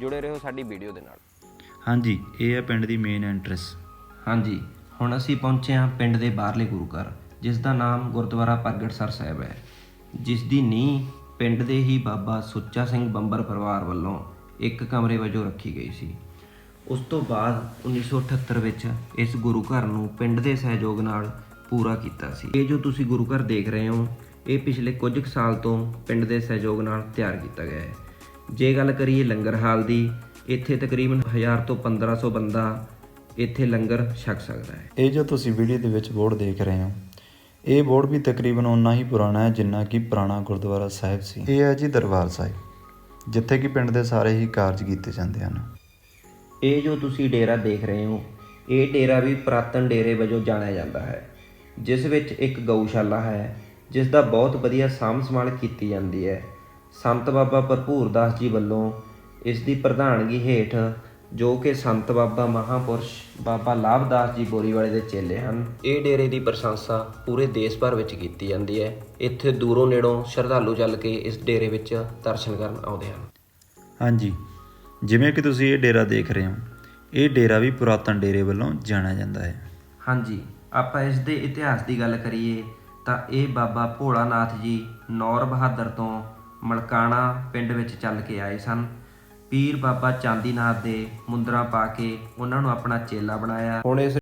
ਜੁੜੇ ਰਹੋ ਸਾਡੀ ਵੀਡੀਓ ਦੇ ਨਾਲ। ਹਾਂਜੀ ਇਹ ਹੈ ਪਿੰਡ ਦੀ ਮੇਨ ਐਂਟਰੈਂਸ ਹਾਂਜੀ ਹੁਣ ਅਸੀਂ ਪਹੁੰਚੇ ਹਾਂ ਪਿੰਡ ਦੇ ਬਾਹਰਲੇ ਗੁਰੂ ਘਰ ਜਿਸ ਦਾ ਨਾਮ ਗੁਰਦੁਆਰਾ ਪ੍ਰਗਟਸਰ ਸਾਹਿਬ ਹੈ। ਜਿਸ ਦੀ ਨੀਂਹ ਪਿੰਡ ਦੇ ਹੀ ਬਾਬਾ ਸੁੱਚਾ ਸਿੰਘ ਬੰਬਰ ਪਰਿਵਾਰ ਵੱਲੋਂ ਇੱਕ ਕਮਰੇ ਵਜੋਂ ਰੱਖੀ ਗਈ ਸੀ। ਉਸ ਤੋਂ ਬਾਅਦ 1978 ਵਿੱਚ ਇਸ ਗੁਰੂ ਘਰ ਨੂੰ ਪਿੰਡ ਦੇ ਸਹਿਯੋਗ ਨਾਲ ਪੂਰਾ ਕੀਤਾ ਸੀ। ਇਹ ਜੋ ਤੁਸੀਂ ਗੁਰੂ ਘਰ ਦੇਖ ਰਹੇ ਹੋ ਇਹ ਪਿਛਲੇ ਕੁਝ ਕੁ ਸਾਲ ਤੋਂ ਪਿੰਡ ਦੇ ਸਹਿਯੋਗ ਨਾਲ ਤਿਆਰ ਕੀਤਾ ਗਿਆ ਹੈ। ਜੇ ਗੱਲ ਕਰੀਏ ਲੰਗਰ ਹਾਲ ਦੀ ਇੱਥੇ ਤਕਰੀਬਨ 1000 ਤੋਂ 1500 ਬੰਦਾ ਇੱਥੇ ਲੰਗਰ ਛਕ ਸਕਦਾ ਹੈ। ਇਹ ਜੋ ਤੁਸੀਂ ਵੀਡੀਓ ਦੇ ਵਿੱਚ ਬੋਰਡ ਦੇਖ ਰਹੇ ਹੋ ਇਹ ਬੋਰਡ ਵੀ ਤਕਰੀਬਨ ਉਨਾ ਹੀ ਪੁਰਾਣਾ ਹੈ ਜਿੰਨਾ ਕਿ ਪੁਰਾਣਾ ਗੁਰਦੁਆਰਾ ਸਾਹਿਬ ਸੀ। ਇਹ ਹੈ ਜੀ ਦਰਬਾਰ ਸਾਹਿਬ ਜਿੱਥੇ ਕਿ ਪਿੰਡ ਦੇ ਸਾਰੇ ਹੀ ਕਾਰਜ ਕੀਤੇ ਜਾਂਦੇ ਹਨ। ਇਹ ਜੋ ਤੁਸੀਂ ਡੇਰਾ ਦੇਖ ਰਹੇ ਹੋ ਇਹ ਡੇਰਾ ਵੀ ਪ੍ਰਾਤਨ ਡੇਰੇ ਵਜੋਂ ਜਾਣਿਆ ਜਾਂਦਾ ਹੈ ਜਿਸ ਵਿੱਚ ਇੱਕ ਗਊਸ਼ਾਲਾ ਹੈ ਜਿਸ ਦਾ ਬਹੁਤ ਵਧੀਆ ਸਾਂਭ ਸੰਭਾਲ ਕੀਤੀ ਜਾਂਦੀ ਹੈ। ਸੰਤ ਬਾਬਾ ਭਰਪੂਰ ਦਾਸ ਜੀ ਵੱਲੋਂ ਇਸ ਦੀ ਪ੍ਰਧਾਨਗੀ ਹੇਠ ਜੋ ਕਿ ਸੰਤ ਬਾਬਾ ਮਹਾਪੁਰਸ਼ ਬਾਬਾ ਲਾਭਦਾਸ ਜੀ ਬੋਰੀਵਾਲੇ ਦੇ ਚੇਲੇ ਹਨ ਇਹ ਡੇਰੇ ਦੀ ਪ੍ਰਸ਼ੰਸਾ ਪੂਰੇ ਦੇਸ਼ ਭਰ ਵਿੱਚ ਕੀਤੀ ਜਾਂਦੀ ਹੈ। ਇੱਥੇ ਦੂਰੋਂ ਨੇੜੋਂ ਸ਼ਰਧਾਲੂ ਚੱਲ ਕੇ ਇਸ ਡੇਰੇ ਵਿੱਚ ਦਰਸ਼ਨ ਕਰਨ ਆਉਂਦੇ ਹਨ। ਹਾਂਜੀ ਜਿਵੇਂ ਕਿ ਤੁਸੀਂ ਇਹ ਡੇਰਾ ਦੇਖ ਰਹੇ ਹੋ ਇਹ ਡੇਰਾ ਵੀ ਪੁਰਾਤਨ ਡੇਰੇ ਵੱਲੋਂ ਜਾਣਿਆ ਜਾਂਦਾ ਹੈ। ਹਾਂਜੀ ਆਪਾਂ ਇਸ ਦੇ ਇਤਿਹਾਸ ਦੀ ਗੱਲ ਕਰੀਏ ਤਾਂ ਇਹ ਬਾਬਾ ਭੋਲਾਨਾਥ ਜੀ ਨੌਰ ਬਹਾਦਰ ਤੋਂ ਮਲਕਾਣਾ ਪਿੰਡ ਵਿੱਚ ਚੱਲ ਕੇ ਆਏ ਸਨ। ਪੀਰ ਬਾਬਾ ਚਾਂਦੀਨਾਥ ਦੇ ਮੁੰਦਰਾ ਪਾ ਕੇ ਉਹਨਾਂ ਨੂੰ ਆਪਣਾ ਚੇਲਾ ਬਣਾਇਆ। ਹੁਣ ਇਸ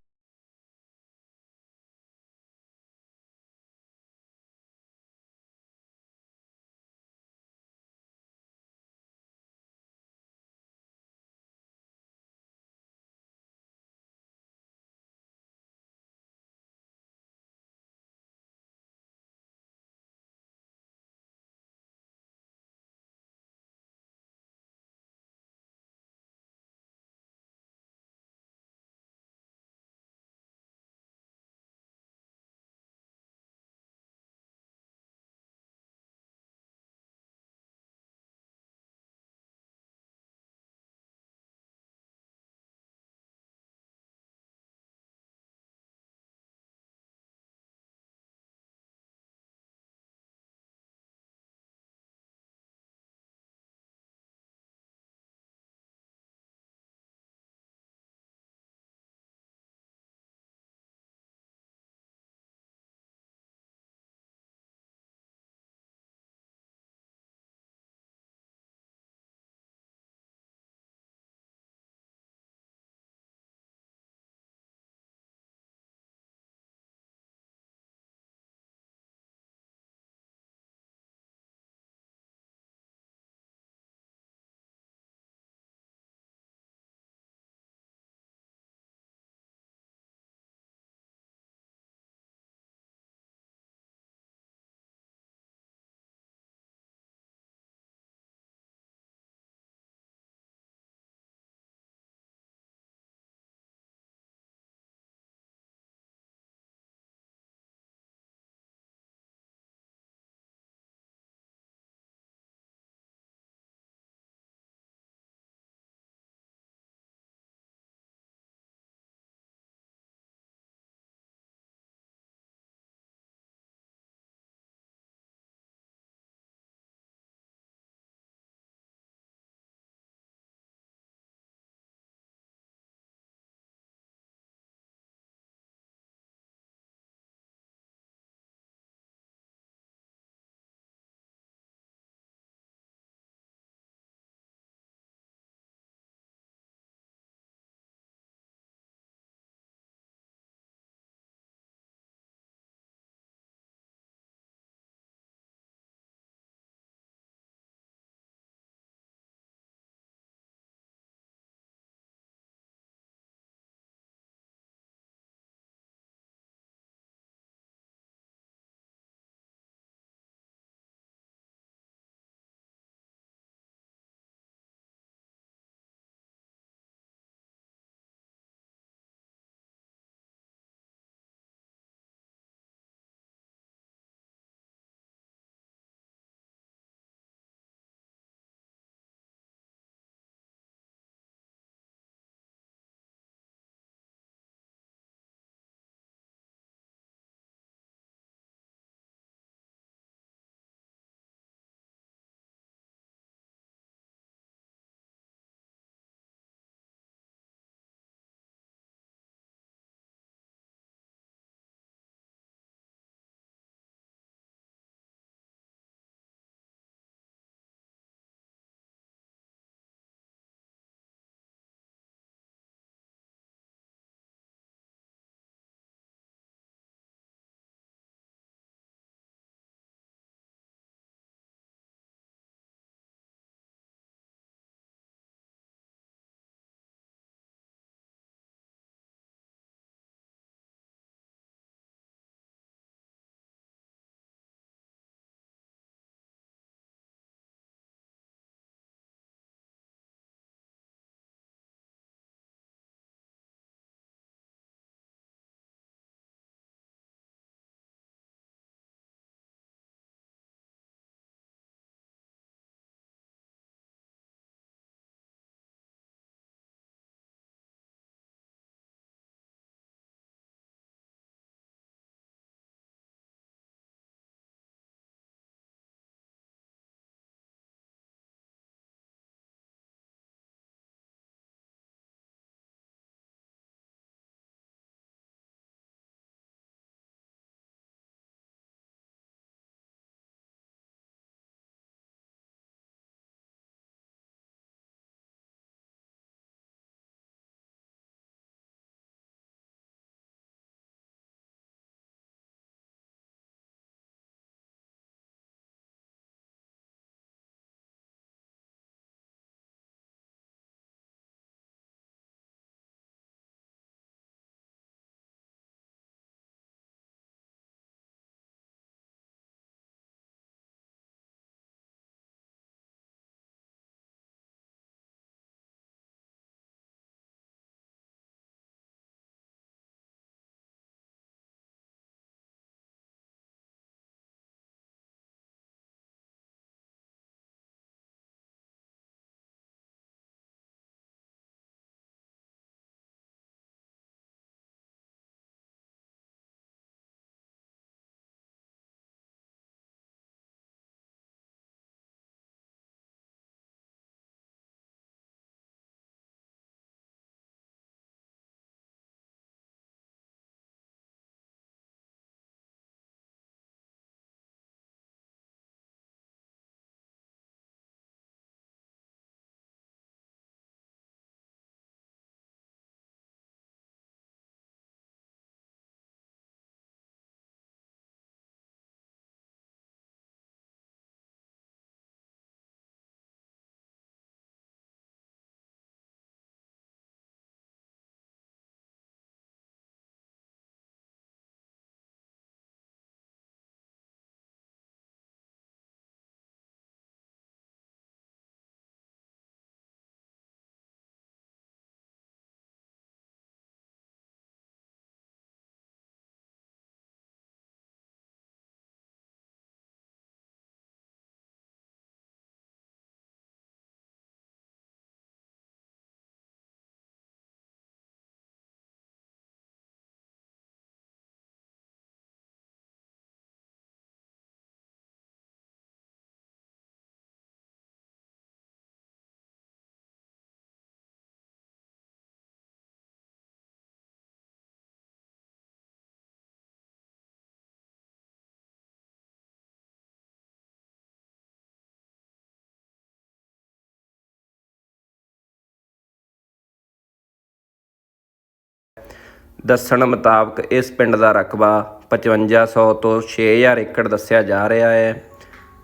ਦੱਸਣ ਮੁਤਾਬਕ ਇਸ ਪਿੰਡ ਦਾ ਰਕਬਾ 5500 ਤੋਂ 6000 ਏਕੜ ਦੱਸਿਆ ਜਾ ਰਿਹਾ ਹੈ।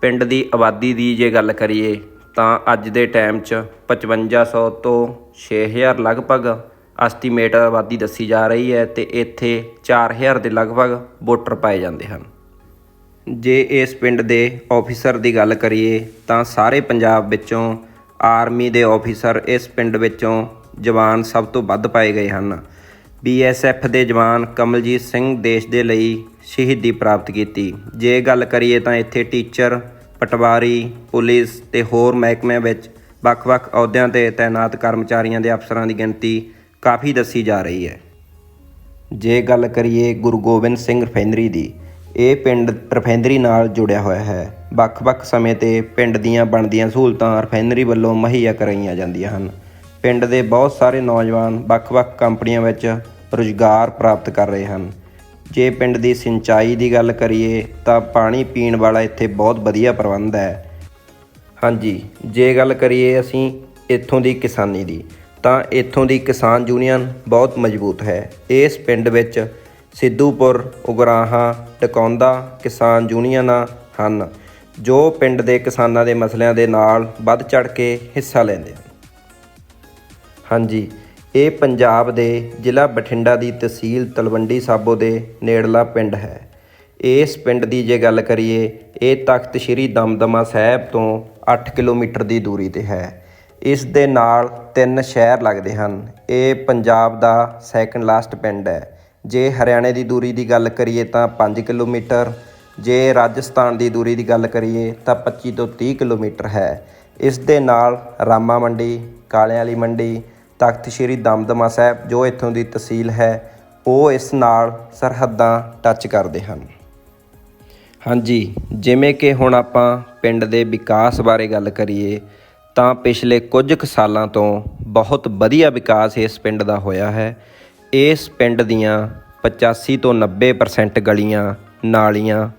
ਪਿੰਡ ਦੀ ਆਬਾਦੀ ਦੀ ਜੇ ਗੱਲ ਕਰੀਏ ਤਾਂ ਅੱਜ ਦੇ ਟਾਈਮ 'ਚ 5500 ਤੋਂ 6000 ਲਗਭਗ ਐਸਟੀਮੇਟ ਆਬਾਦੀ ਦੱਸੀ ਜਾ ਰਹੀ ਹੈ ਤੇ ਇੱਥੇ 4000 ਦੇ ਲਗਭਗ ਵੋਟਰ ਪਾਏ ਜਾਂਦੇ ਹਨ। ਜੇ ਇਸ ਪਿੰਡ ਦੇ ਆਫੀਸਰ ਦੀ ਗੱਲ ਕਰੀਏ ਤਾਂ ਸਾਰੇ ਪੰਜਾਬ ਵਿੱਚੋਂ ਆਰਮੀ ਦੇ ਆਫੀਸਰ ਇਸ ਪਿੰਡ ਵਿੱਚੋਂ ਜਵਾਨ ਸਭ ਤੋਂ ਵੱਧ ਪਾਏ ਗਏ ਹਨ। ਬੀਐਸਐਫ ਦੇ ਜਵਾਨ ਕਮਲਜੀਤ ਸਿੰਘ ਦੇਸ਼ ਦੇ ਲਈ ਸ਼ਹੀਦੀ ਪ੍ਰਾਪਤ ਕੀਤੀ। ਜੇ ਗੱਲ ਕਰੀਏ ਤਾਂ ਇੱਥੇ ਟੀਚਰ, ਪਟਵਾਰੀ, ਪੁਲਿਸ ਤੇ ਹੋਰ ਮਹਿਕਮਿਆਂ ਵਿੱਚ ਵੱਖ-ਵੱਖ ਅਹੁਦਿਆਂ ਤੇ ਤਾਇਨਾਤ ਕਰਮਚਾਰੀਆਂ ਦੇ ਅਫਸਰਾਂ ਦੀ ਗਿਣਤੀ ਕਾਫੀ ਦੱਸੀ ਜਾ ਰਹੀ ਹੈ। ਜੇ ਗੱਲ ਕਰੀਏ ਗੁਰੂ ਗੋਬਿੰਦ ਸਿੰਘ ਰਿਫਾਈਨਰੀ ਦੀ, ਇਹ ਪਿੰਡ ਰਿਫਾਈਨਰੀ ਨਾਲ ਜੁੜਿਆ ਹੋਇਆ ਹੈ। ਵੱਖ-ਵੱਖ ਸਮੇਂ ਤੇ ਪਿੰਡ ਦੀਆਂ ਬਣਦੀਆਂ ਸਹੂਲਤਾਂ ਰਿਫਾਈਨਰੀ ਵੱਲੋਂ ਮੁਹੱਈਆ ਕਰਾਈਆਂ ਜਾਂਦੀਆਂ ਹਨ। ਪਿੰਡ ਦੇ ਬਹੁਤ ਸਾਰੇ ਨੌਜਵਾਨ ਵੱਖ-ਵੱਖ ਕੰਪਨੀਆਂ ਵਿੱਚ ਰੁਜ਼ਗਾਰ ਪ੍ਰਾਪਤ ਕਰ ਰਹੇ ਹਨ। ਜੇ ਪਿੰਡ ਦੀ ਸਿੰਚਾਈ ਦੀ ਗੱਲ ਕਰੀਏ, ਤਾਂ ਪਾਣੀ ਪੀਣ ਵਾਲਾ ਇੱਥੇ ਬਹੁਤ ਵਧੀਆ ਪ੍ਰਬੰਧ ਹੈ। ਹਾਂਜੀ, ਜੇ ਗੱਲ ਕਰੀਏ ਅਸੀਂ ਇੱਥੋਂ ਦੀ ਕਿਸਾਨੀ ਦੀ, ਤਾਂ ਇੱਥੋਂ ਦੀ ਕਿਸਾਨ ਯੂਨੀਅਨ ਬਹੁਤ ਮਜ਼ਬੂਤ ਹੈ। ਇਸ ਪਿੰਡ ਵਿੱਚ ਸਿੱਧੂਪੁਰ, ਉਗਰਾਹਾਂ, ਟਕੌਂਦਾ ਕਿਸਾਨ ਯੂਨੀਅਨਾਂ ਹਨ, ਜੋ ਪਿੰਡ ਦੇ ਕਿਸਾਨਾਂ ਦੇ ਮਸਲਿਆਂ ਦੇ ਨਾਲ ਵੱਧ ਚੜ ਕੇ ਹਿੱਸਾ ਲੈਂਦੇ ਹਨ। ਹਾਂਜੀ ਇਹ ਪੰਜਾਬ ਦੇ ਜ਼ਿਲ੍ਹਾ ਬਠਿੰਡਾ ਦੀ ਤਹਿਸੀਲ ਤਲਵੰਡੀ ਸਾਬੋ ਦੇ ਨੇੜਲਾ ਪਿੰਡ ਹੈ। ਇਸ ਪਿੰਡ ਦੀ ਜੇ ਗੱਲ ਕਰੀਏ, ਇਹ ਤਖਤ ਸ੍ਰੀ ਦਮਦਮਾ ਸਾਹਿਬ ਤੋਂ 8 ਕਿਲੋਮੀਟਰ ਦੀ ਦੂਰੀ ਤੇ ਹੈ। ਇਸ ਦੇ ਨਾਲ ਤਿੰਨ ਸ਼ਹਿਰ ਲੱਗਦੇ ਹਨ। ਇਹ ਪੰਜਾਬ ਦਾ ਸੈਕੰਡ ਲਾਸਟ ਪਿੰਡ ਹੈ। ਜੇ ਹਰਿਆਣੇ ਦੀ ਦੂਰੀ ਦੀ ਗੱਲ ਕਰੀਏ ਤਾਂ 5 ਕਿਲੋਮੀਟਰ। ਜੇ ਰਾਜਸਥਾਨ ਦੀ ਦੂਰੀ ਦੀ ਗੱਲ ਕਰੀਏ ਤਾਂ 25 ਤੋਂ 30 ਕਿਲੋਮੀਟਰ ਹੈ। ਇਸ ਦੇ ਨਾਲ ਰਾਮਾ ਮੰਡੀ ਕਾਲਿਆਂ ਵਾਲੀ ਮੰਡੀ ਤਖਤ ਸ੍ਰੀ ਦਮਦਮਾ ਸਾਹਿਬ, ਜੋ ਇੱਥੋਂ ਦੀ ਤਹਿਸੀਲ ਹੈ, ਉਹ ਇਸ ਨਾਲ ਸਰਹੱਦਾਂ ਟੱਚ ਕਰਦੇ ਹਨ। ਹਾਂਜੀ, ਜਿਵੇਂ ਕਿ ਹੁਣ ਆਪਾਂ ਪਿੰਡ ਦੇ ਵਿਕਾਸ ਬਾਰੇ ਗੱਲ ਕਰੀਏ, ਤਾਂ ਪਿਛਲੇ ਕੁਝ ਕੁ ਸਾਲਾਂ ਤੋਂ ਬਹੁਤ ਵਧੀਆ ਵਿਕਾਸ ਇਸ ਪਿੰਡ ਦਾ ਹੋਇਆ ਹੈ। ਇਸ ਪਿੰਡ ਦੀਆਂ 85 ਤੋਂ 90% ਗਲੀਆਂ, ਨਾਲੀਆਂ